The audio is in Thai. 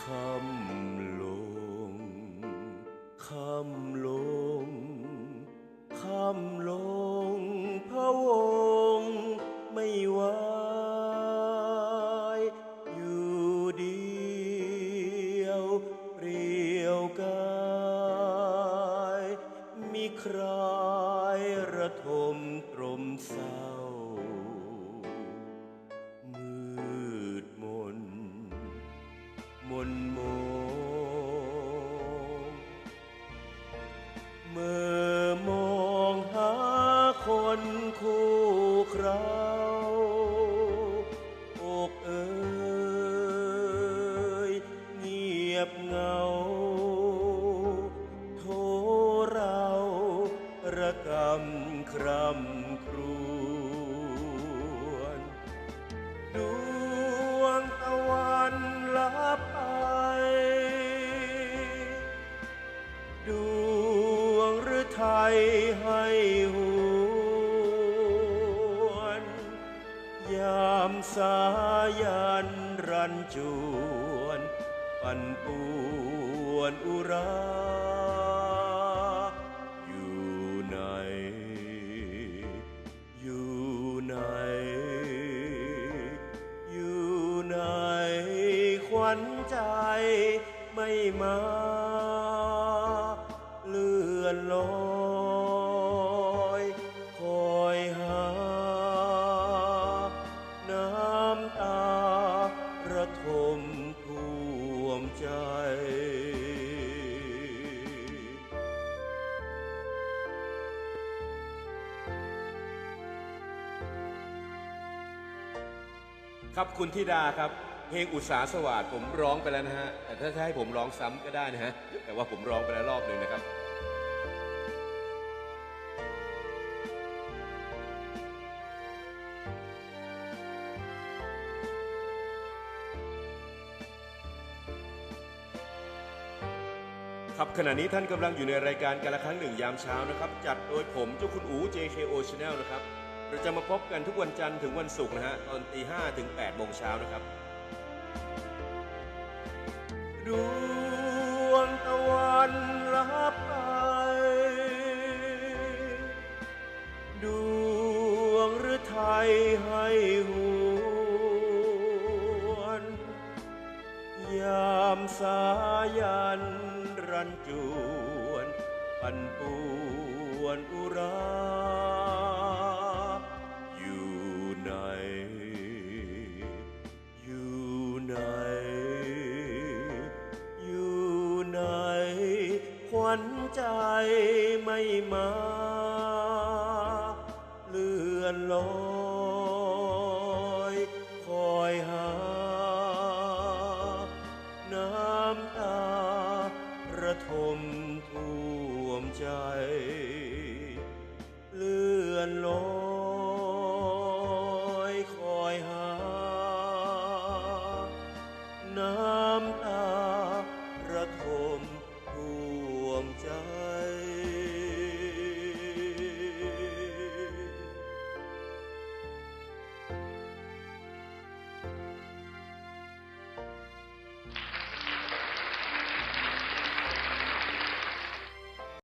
คำลงคำลงคำลงพะวงไม่ไหวอยู่เดียวเปรียวกายมีใครระทมตรมเศร้า ยบเงา โทเราระกำครำครวญดวงตะวันลับไป ดวงฤทัยให้หวนยามสายันรันจวน ปั่นป่วนอุราอยู่ไหน อยู่ไหน อยู่ไหน ขวัญใจไม่มา ครับคุณธิดาครับ เพลงอุตสาสวัสดผมร้องไปแล้วนะฮะแต่ถ้าจะให้ผมร้องซ้ำก็ได้นะฮะแต่ว่าผมร้องไปแล้วรอบหนึ่งนะครับ ครับขณะนี้ท่านกำลังอยู่ในรายการกันละครั้งหนึ่งยามเช้านะครับ จัดโดยผมเจ้าคุณอู JKO Channel นะครับ เราจะมาพบกันทุกวันจันทร์ถึงวันศุกร์นะฮะตอนตีห้ถึง8โมงเช้านะครับ ดวงตะวันลับไป ดวงฤทัยให้หวนยามสายันรันจวน ปันปวนอุรา วันใจไม่มาเลื่อนลอยคอยหา น้ำตาระทมท่วมใจ เลื่อนลอย